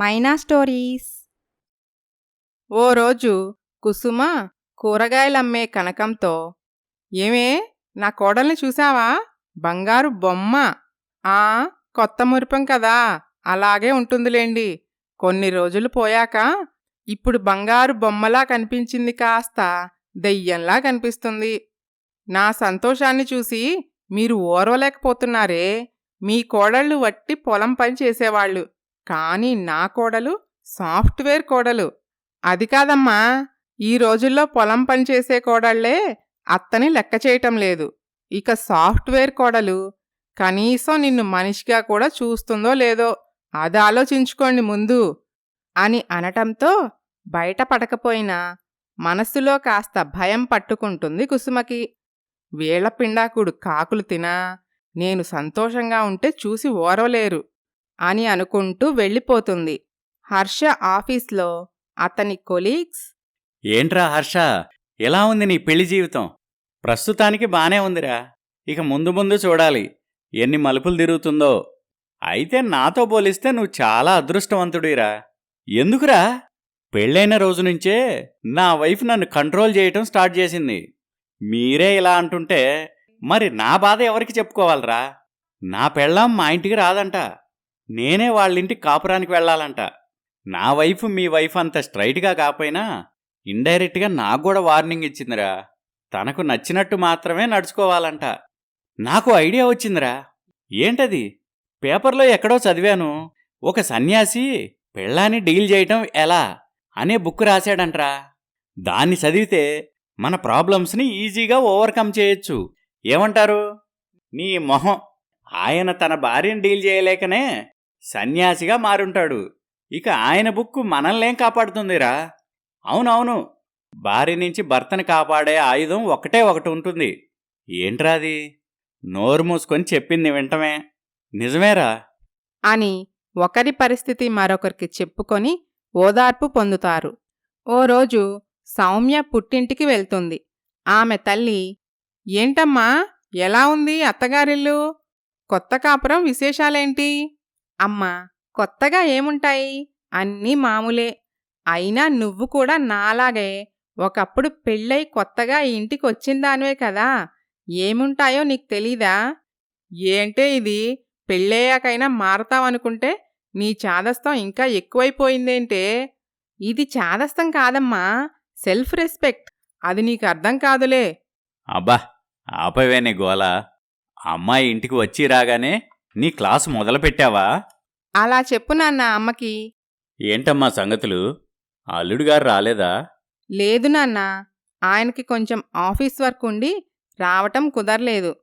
మైనా stories. ఓ రోజు కుసుమ కూరగాయలమ్మే కనకంతో ఏమే నా కోడల్ని చూశావా? బంగారు బొమ్మ. ఆ కొత్త మురిపం కదా అలాగే ఉంటుందిలేండి. కొన్ని రోజులు పోయాక ఇప్పుడు బంగారు బొమ్మలా కనిపించింది కాస్త దెయ్యంలా కనిపిస్తుంది. నా సంతోషాన్ని చూసి మీరు ఓర్వలేకపోతున్నారే. మీ కోడళ్ళు వట్టి పొలం పని చేసేవాళ్ళు. కానీ నా కోడలు సాఫ్ట్వేర్ కోడలు. అది కాదమ్మా ఈ రోజుల్లో పొలం పని చేసే కోడళ్ళే అత్తని లెక్క చేయటం లేదు. ఇక సాఫ్ట్వేర్ కోడలు కనీసం నిన్ను మనిషిగా కూడా చూస్తుందో లేదో అది ఆలోచించుకోండి ముందు అని అనటంతో బయట పడకపోయినా మనస్సులో కాస్త భయం పట్టుకుంటుంది కుసుమకి. వీళ్ళ పిండాకుడు కాకులు తినా నేను సంతోషంగా ఉంటే చూసి ఓరవలేరు. అని అనుకుంటూ వెళ్ళిపోతుంది. హర్ష ఆఫీస్లో అతని కొలీగ్స్ ఏంట్రా హర్ష? ఎలా ఉంది నీ పెళ్ళి జీవితం? ప్రస్తుతానికి బానే ఉందిరా. ఇక ముందు ముందు చూడాలి. ఎన్ని మలుపులు తిరుగుతుందో. అయితే నాతో పోలిస్తే నువ్వు చాలా అదృష్టవంతుడిరా. ఎందుకురా? పెళ్ళైన రోజు నుంచే నా వైఫ్ నన్ను కంట్రోల్ చేయటం స్టార్ట్ చేసింది. మీరే ఇలా అంటుంటే మరి నా బాధ ఎవరికి చెప్పుకోవాలరా? నా పెళ్ళాం మా ఇంటికి రాదంట. నేనే వాళ్ళింటికి కాపురానికి వెళ్ళాలంట. నా వైఫ్ మీ వైఫ్ అంత స్ట్రైట్గా కాపోయినా ఇండైరెక్ట్గా నాకు కూడా వార్నింగ్ ఇచ్చిందిరా. తనకు నచ్చినట్టు మాత్రమే నడుచుకోవాలంట. నాకు ఐడియా వచ్చిందిరా. ఏంటది? పేపర్లో ఎక్కడో చదివాను. ఒక సన్యాసి పెళ్ళాన్ని డీల్ చేయటం ఎలా? అనే బుక్ రాశాడంట్రా. దాన్ని చదివితే మన ప్రాబ్లమ్స్ని ఈజీగా ఓవర్కమ్ చేయొచ్చు. ఏమంటారు? నీ మొహం. ఆయన తన భార్యను డీల్ చేయలేకనే సన్యాసిగా మారుంటాడు. ఇక ఆయన బుక్కు మనల్నేం కాపాడుతుందిరా? అవునవును. భార్య నుంచి భర్తని కాపాడే ఆయుధం ఒకటే ఒకటి ఉంటుంది. ఏంట్రా అది? నోరు మూసుకొని చెప్పింది వింటమే. నిజమేరా? అని ఒకరి పరిస్థితి మరొకరికి చెప్పుకొని ఓదార్పు పొందుతారు. ఓ రోజు సౌమ్య పుట్టింటికి వెళ్తుంది. ఆమె తల్లి ఏంటమ్మా? ఎలా ఉంది అత్తగారిల్లు? కొత్త కాపురం విశేషాలేంటి? అమ్మా కొత్తగా ఏముంటాయి? అన్నీ మామూలే. అయినా నువ్వు కూడా నాలాగే ఒకప్పుడు పెళ్ళై కొత్తగా ఇంటికి వచ్చిందానివే కదా? ఏముంటాయో నీకు తెలీదా? ఏంటే ఇది? పెళ్ళయ్యాకైనా మారతావనుకుంటే నీ చాదస్తం ఇంకా ఎక్కువైపోయిందేంటే? ఇది చాదస్తం కాదమ్మా. Self respect. అది నీకు అర్థం కాదులే. అబ్బా ఆపవేనే గోల. అమ్మాయి ఇంటికి వచ్చి రాగానే నీ క్లాసు మొదలు పెట్టావా అలా చెప్పు నాన్న అమ్మకి. ఏంటమ్మా సంగతులు? అల్లుడుగారు రాలేదా? లేదు నాన్న. ఆయనకి కొంచెం ఆఫీస్ వర్క్ ఉండి రావటం కుదరలేదు.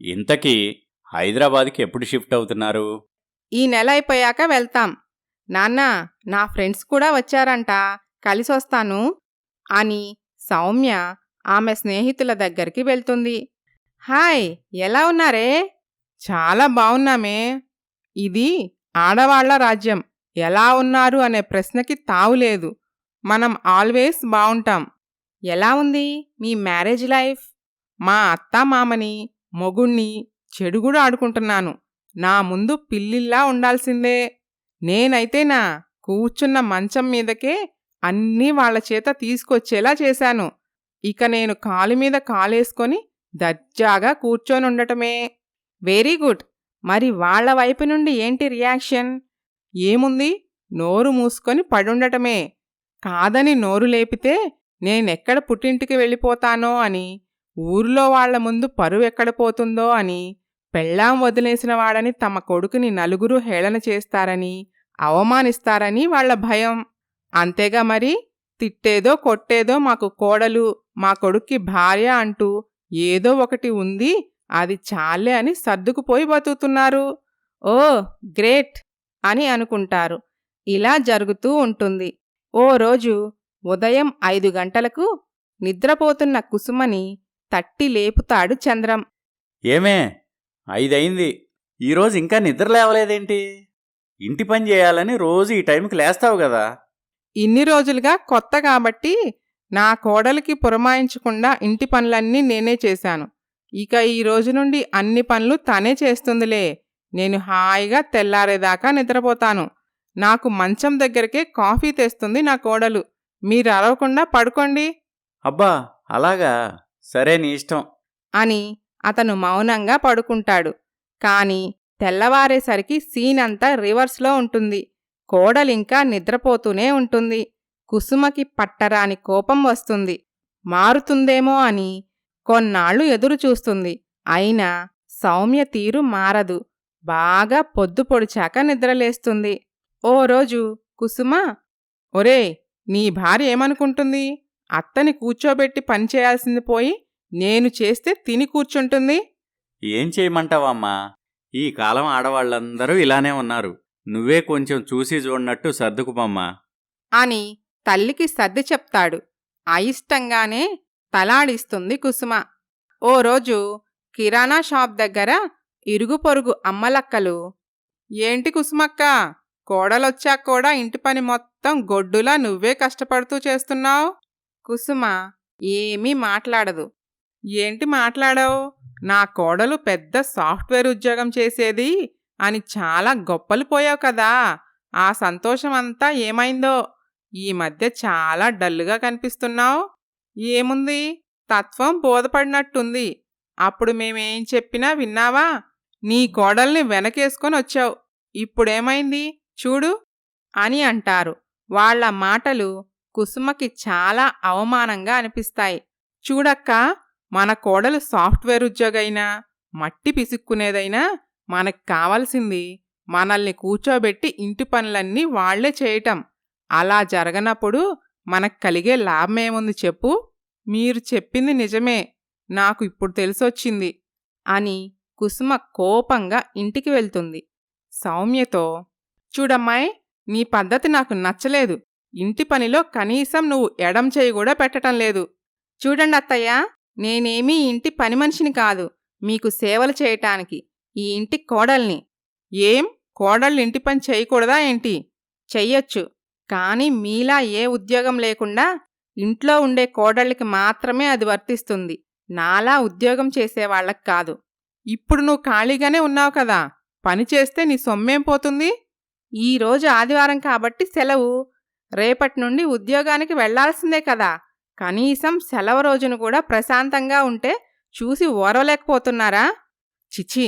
ఇంతకీ హైదరాబాద్కి ఎప్పుడు షిఫ్ట్ అవుతున్నారు? ఈ నెల అయిపోయాక వెళ్తాం. నాన్న నా ఫ్రెండ్స్ కూడా వచ్చారంట. కలిసొస్తాను అని సౌమ్య ఆమె స్నేహితుల దగ్గరికి వెళ్తుంది. హాయ్ ఎలా ఉన్నారే? చాలా బావున్నామే. ఇది ఆడవాళ్ళ రాజ్యం. ఎలా ఉన్నారు అనే ప్రశ్నకి తావులేదు మనం ఆల్వేస్ బావుంటాం. ఎలా ఉంది మీ మ్యారేజ్ లైఫ్? మా అత్త మామని మొగుణ్ణి చెడుగుడు ఆడుకుంటున్నాను. నా ముందు పిల్లిల్లా ఉండాల్సిందే. నేనైతేనా కూర్చున్న మంచం మీదకే అన్నీ వాళ్ళ చేత తీసుకొచ్చేలా చేశాను. ఇక నేను కాలు మీద కాలేసుకొని దర్జాగా కూర్చొనుండటమే. Very good. మరి వాళ్ళ వైపు నుండి ఏంటి రియాక్షన్? ఏముంది? నోరు మూసుకొని పడుండటమే. కాదని నోరు లేపితే నేనెక్కడ పుట్టింటికి వెళ్ళిపోతానో అని ఊర్లో వాళ్ళ ముందు పరువు ఎక్కడ పోతుందో అని పెళ్ళాం వదిలేసిన వాడని తమ కొడుకుని నలుగురు హేళన చేస్తారని అవమానిస్తారని వాళ్ళ భయం. అంతేగా మరి? తిట్టేదో కొట్టేదో మాకు కోడలు మా కొడుక్కి భార్య అంటూ ఏదో ఒకటి ఉంది అది చాలే అని సర్దుకుపోయి బతుకుతున్నారు. Oh great! అని అనుకుంటారు. ఇలా జరుగుతూ ఉంటుంది. ఓ రోజు ఉదయం ఐదు గంటలకు నిద్రపోతున్న కుసుమని తట్టి లేపుతాడు చంద్రం. ఏమే? ఐదయింది. ఈరోజు ఇంకా నిద్ర లేవలేదేంటి? ఇంటి పని చేయాలని రోజు ఈ టైంకి లేస్తావు కదా. ఇన్ని రోజులుగా కొత్త కాబట్టి నా కోడలికి పురమాయించకుండా ఇంటి పనులన్నీ నేనే చేశాను. ఇక ఈ రోజు నుండి అన్ని పనులు తనే చేస్తుందిలే. నేను హాయిగా తెల్లారేదాకా నిద్రపోతాను. నాకు మంచం దగ్గరకే కాఫీ తెస్తుంది నా కోడలు. మీరు అరవకుండా పడుకోండి. అబ్బా అలాగా? సరే నీ ఇష్టం. అని అతను మౌనంగా పడుకుంటాడు. కాని తెల్లవారేసరికి సీన్ అంతా రివర్స్లో ఉంటుంది. కోడలింకా నిద్రపోతూనే ఉంటుంది. కుసుమకి పట్టరాని కోపం వస్తుంది. మారుతుందేమో అని కొన్నాళ్ళు ఎదురు చూస్తుంది. అయినా సౌమ్య తీరు మారదు. బాగా పొద్దు పొడిచాక నిద్రలేస్తుంది. ఓ రోజు కుసుమ ఒరే నీ భార్య ఏమనుకుంటుంది? అత్తని కూర్చోబెట్టి పని చేయాల్సింది పోయి నేను చేస్తే తిని కూర్చుంటుంది. ఏం చేయమంటావమ్మా? ఈ కాలం ఆడవాళ్ళందరూ ఇలానే ఉన్నారు. నువ్వే కొంచెం చూసి చూడనట్టు సర్దుకుపమ్మా. అని తల్లికి సర్ది చెప్తాడు. అయిష్టంగానే తలాడిస్తుంది కుసుమ. ఓ రోజు కిరాణా షాప్ దగ్గర ఇరుగు పొరుగు అమ్మలక్కలు ఏంటి కుసుమక్క కోడలొచ్చాక కూడా ఇంటి పని మొత్తం గొడ్డులా నువ్వే కష్టపడుతూ చేస్తున్నావు? కుసుమ ఏమీ మాట్లాడదు. ఏంటి మాట్లాడావు? నా కోడలు పెద్ద సాఫ్ట్వేర్ ఉద్యోగం చేసేది అని చాలా గొప్పలు పోయావు కదా ఆ సంతోషం అంతా ఏమైందో? ఈ మధ్య చాలా డల్లుగా కనిపిస్తున్నావు. ఏముంది? తత్వం బోధపడినట్టుంది. అప్పుడు మేమేం చెప్పినా విన్నావా? నీ కోడల్ని వెనకేసుకొని వచ్చావు. ఇప్పుడేమైంది? చూడు అని అంటారు. వాళ్ళ మాటలు కుసుమకి చాలా అవమానంగా అనిపిస్తాయి. చూడక్క మన కోడలు సాఫ్ట్వేర్ ఉద్యోగైనా మట్టి పిసుక్కునేదైనా మనకు కావాల్సింది మనల్ని కూర్చోబెట్టి ఇంటి పనులన్నీ వాళ్ళే చేయటం. అలా జరగనప్పుడు మనకు కలిగే లాభమేముంది చెప్పు? మీరు చెప్పింది నిజమే. నాకు ఇప్పుడు తెలిసొచ్చింది అని కుసుమ కోపంగా ఇంటికి వెళ్తుంది. సౌమ్యతో చూడమ్మాయి నీ పద్ధతి నాకు నచ్చలేదు. ఇంటి పనిలో కనీసం నువ్వు ఎడం చేయి కూడా పెట్టటం లేదు. చూడండి అత్తయ్య నేనేమీ ఇంటి పని మనిషిని కాదు. మీకు సేవలు చేయటానికి ఈ ఇంటి కోడల్ని. ఏం? కోడళ్ళు ఇంటి పని చేయకూడదా ఏంటి? చెయ్యొచ్చు. కానీ మీలా ఏ ఉద్యోగం లేకుండా ఇంట్లో ఉండే కోడళ్ళకి మాత్రమే అది వర్తిస్తుంది. నాలా ఉద్యోగం చేసేవాళ్ళకి కాదు. ఇప్పుడు నువ్వు ఖాళీగానే ఉన్నావు కదా! పని చేస్తే నీ సొమ్మేం పోతుంది? ఈ రోజు ఆదివారం కాబట్టి సెలవు. రేపటి నుండి ఉద్యోగానికి వెళ్ళాల్సిందే కదా! కనీసం సెలవు రోజును కూడా ప్రశాంతంగా ఉంటే చూసి ఓరవలేకపోతున్నారా? చిచి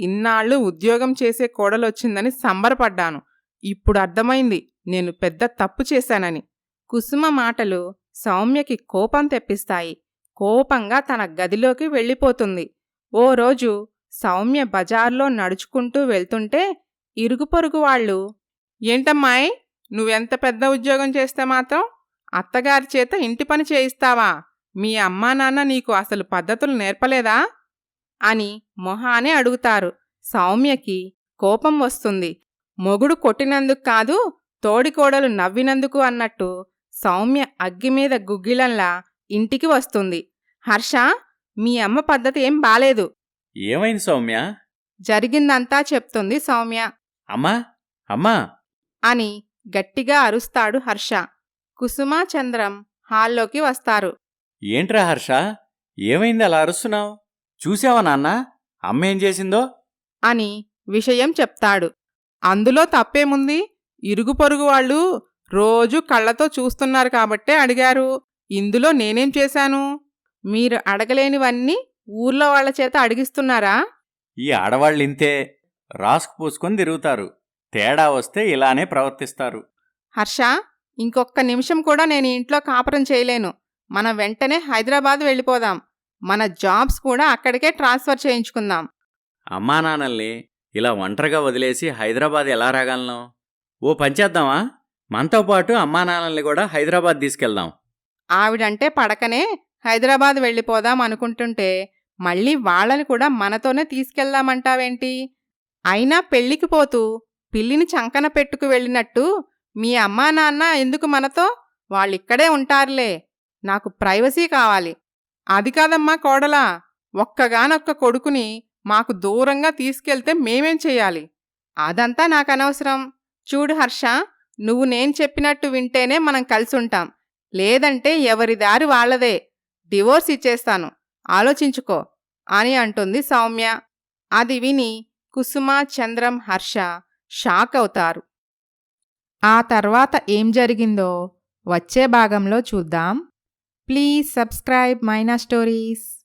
ఇన్నాళ్ళు ఉద్యోగం చేసే కోడలొచ్చిందని సంబరపడ్డాను. ఇప్పుడు అర్థమైంది. నేను పెద్ద తప్పు చేశానని. కుసుమ మాటలు సౌమ్యకి కోపం తెప్పిస్తాయి. కోపంగా తన గదిలోకి వెళ్ళిపోతుంది. ఓ రోజు సౌమ్య బజార్లో నడుచుకుంటూ వెళ్తుంటే ఇరుగు పొరుగు వాళ్ళు ఏంటమ్మాయి నువ్వెంత పెద్ద ఉద్యోగం చేస్తే మాత్రం అత్తగారి చేత ఇంటి పని చేయిస్తావా? మీ అమ్మా నాన్న నీకు అసలు పద్ధతులు నేర్పలేదా? అని మొహానే అడుగుతారు. సౌమ్యకి కోపం వస్తుంది. మొగుడు కొట్టినందుకు కాదు తోడికోడలు నవ్వినందుకు అన్నట్టు సౌమ్య అగ్గిమీద గుగ్గిలంలా ఇంటికి వస్తుంది. హర్ష మీ అమ్మ పద్ధతి ఏం బాలేదు. ఏమైంది సౌమ్య? జరిగిందంతా చెప్తుంది సౌమ్య. అమ్మా అమ్మా. అని గట్టిగా అరుస్తాడు హర్ష. కుసుమ చంద్రం హాల్లోకి వస్తారు. ఏంట్రా హర్ష? ఏమైంది అలా అరుస్తున్నావు? చూసావా నాన్న? అమ్మ ఏం చేసిందో? అని విషయం చెప్తాడు. అందులో తప్పేముంది? ఇరుగు పొరుగు వాళ్ళు రోజు కళ్ళతో చూస్తున్నారు కాబట్టే అడిగారు ఇందులో నేనేం చేశాను? మీరు అడగలేనివన్నీ ఊర్లో వాళ్ళ చేత అడిగిస్తున్నారా? ఈ ఆడవాళ్ళింతే రాసుకు పూసుకొని తిరుగుతారు. తేడా వస్తే ఇలానే ప్రవర్తిస్తారు. హర్ష ఇంకొక్క నిమిషం కూడా నేను ఇంట్లో కాపురం చేయలేను. మనం వెంటనే హైదరాబాద్ వెళ్ళిపోదాం. మన జాబ్స్ కూడా అక్కడికే ట్రాన్స్ఫర్ చేయించుకుందాం. అమ్మా నాన్నల్ని ఇలా ఒంటరిగా వదిలేసి హైదరాబాద్ ఎలా రాగలను? ఓ పంచేద్దామా మనతో పాటు అమ్మా నాన్నల్ని కూడా హైదరాబాద్ తీసుకెళ్దాం. ఆవిడంటే పడకనే హైదరాబాద్ వెళ్ళిపోదాం అనుకుంటుంటే మళ్ళీ వాళ్ళని కూడా మనతోనే తీసుకెళ్దామంటావేంటి? అయినా పెళ్ళికి పోతూ పిల్లిని చంకన పెట్టుకు వెళ్ళినట్టు మీ అమ్మా నాన్న ఎందుకు మనతో? వాళ్ళిక్కడే ఉంటారులే. నాకు ప్రైవసీ కావాలి. అది కాదమ్మా కోడలా. ఒక్కగానొక్క కొడుకుని మాకు దూరంగా తీసుకెళ్తే మేమేం చేయాలి? అదంతా నాకు అనవసరం. చూడు హర్ష నువ్వు నేను చెప్పినట్టు వింటేనే మనం కలిసుంటాం. లేదంటే ఎవరి దారి వాళ్ళదే. డివోర్స్ ఇచ్చేస్తాను. ఆలోచించుకో. అని అంటుంది సౌమ్య. అది విని కుసుమ చంద్రం హర్ష షాక్ అవుతారు. ఆ తర్వాత ఏం జరిగిందో వచ్చే భాగంలో చూద్దాం. Please subscribe Maina stories.